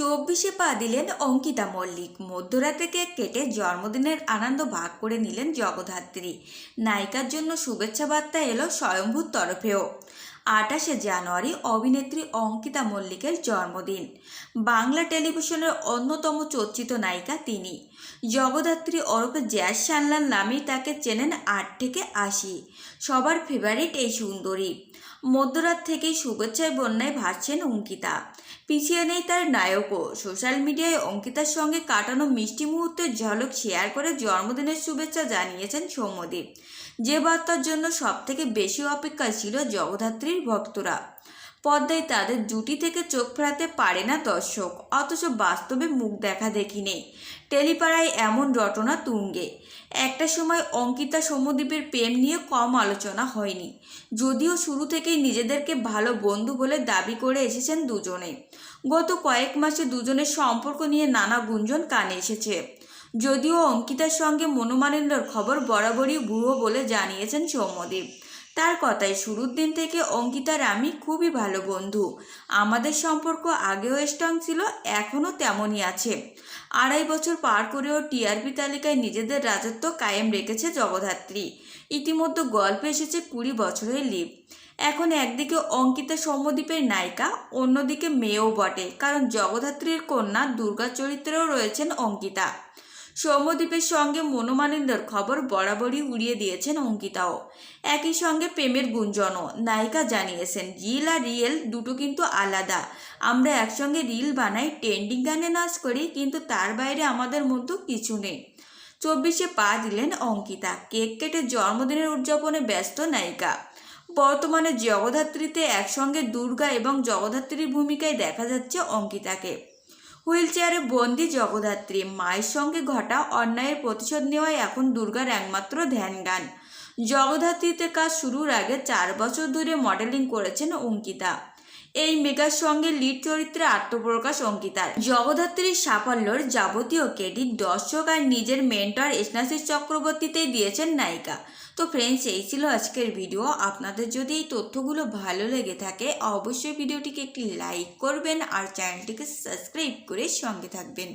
চব্বিশে পা দিলেন অঙ্কিতা মল্লিক। মধ্যরাতে কেক কেটে জন্মদিনের আনন্দ ভাগ করে নিলেন জগদ্ধাত্রী নায়িকার জন্য শুভেচ্ছা বার্তা এলো স্বয়ম্ভূর তরফেও। আঠাশে জানুয়ারি অভিনেত্রী অঙ্কিতা মল্লিকের জন্মদিন। বাংলা টেলিভিশনের অন্যতম চর্চিত নায়িকা তিনি। জগদ্ধাত্রী ওরফে জ্যাস সানলান নামেই তাকে চেনেন আট থেকে আশি। সবার ফেভারিট এই সুন্দরী। মধ্যরাত থেকেই শুভেচ্ছায় বন্যায় ভাসছেন অঙ্কিতা। পিছিয়ে নেই তার নায়কও। সোশ্যাল মিডিয়ায় অঙ্কিতার সঙ্গে কাটানো মিষ্টি মুহূর্তের ঝলক শেয়ার করে জন্মদিনের শুভেচ্ছা জানিয়েছেন সৌম্যদীপ। যে বার্তার জন্য সবথেকে বেশি অপেক্ষা ছিল জগদ্ধাত্রীর ভক্তরা। পদ্মায় তাদের জুটি থেকে চোখ ফেরাতে পারে না দর্শক, অথচ বাস্তবে মুখ দেখা দেখি নেই টেলিপাড়ায় এমন রটনা তুঙ্গে। একটা সময় অঙ্কিতা সৌম্যদীপের প্রেম নিয়ে কম আলোচনা হয়নি। যদিও শুরু থেকেই নিজেদেরকে ভালো বন্ধু বলে দাবি করে এসেছেন দুজনে। গত কয়েক মাসে দুজনের সম্পর্ক নিয়ে নানা গুঞ্জন কানে এসেছে। যদিও অঙ্কিতার সঙ্গে মনোমালিন্যর খবর বরাবরই ভুয়ো বলে জানিয়েছেন সৌম্যদেব তার কথায় শুরুর দিন থেকে অঙ্কিতার আমি খুবই ভালো বন্ধু। আমাদের সম্পর্ক আগেও স্ট্রং ছিল, এখনও তেমনই আছে। আড়াই বছর পার করেও টিআরপি তালিকায় নিজেদের রাজত্ব কায়েম রেখেছে জগদ্ধাত্রী। ইতিমধ্যে গল্পে এসেছে কুড়ি বছরের লিপ এখন একদিকে অঙ্কিতা সৌম্যদ্বীপের নায়িকা, অন্যদিকে মেয়েও বটে, কারণ জগদ্ধাত্রীর কন্যা দুর্গা চরিত্রেও রয়েছেন অঙ্কিতা। সৌম্যদ্বীপের সঙ্গে মনোমালিন্যর খবর বরাবরই উড়িয়ে দিয়েছেন অঙ্কিতাও। একই সঙ্গে প্রেমের গুঞ্জনও। নায়িকা জানিয়েছেন, রিল আর রিয়েল দুটো কিন্তু আলাদা। আমরা একসঙ্গে রিল বানাই, ট্রেন্ডিং গানে নাচ করি, কিন্তু তার বাইরে আমাদের মধ্যে কিছু নেই। চব্বিশে পা দিলেন অঙ্কিতা। কেক কেটে জন্মদিনের উদযাপনে ব্যস্ত নায়িকা। বর্তমানে জগদ্ধাত্রীতে একসঙ্গে দুর্গা এবং জগদ্ধাত্রীর ভূমিকায় দেখা যাচ্ছে অঙ্কিতাকে। হুইল চেয়ারে বন্দি জগদ্ধাত্রী। মায়ের সঙ্গে ঘটা অন্যায়ের প্রতিশোধ নেওয়াই এখন দুর্গার একমাত্র ধ্যান গান জগদ্ধাত্রীতে কাজ শুরুর আগে চার বছর ধরে মডেলিং করেছেন অঙ্কিতা। এই মেগার সঙ্গে লিড চরিত্রে আত্মপ্রকাশ অঙ্কিতার। জগদ্ধাত্রীর সাফল্যর যাবতীয় ক্রেডিট দর্শক আর নিজের মেন্টর এসনাসিস চক্রবর্তীতেই দিয়েছেন নায়িকা। তো ফ্রেন্ডস এই ছিল আজকের ভিডিও আপনাদের যদি এই তথ্যগুলো ভালো লেগে থাকে, অবশ্যই ভিডিওটিকে একটি লাইক করবেন আর চ্যানেলটিকে সাবস্ক্রাইব করে সঙ্গে থাকবেন।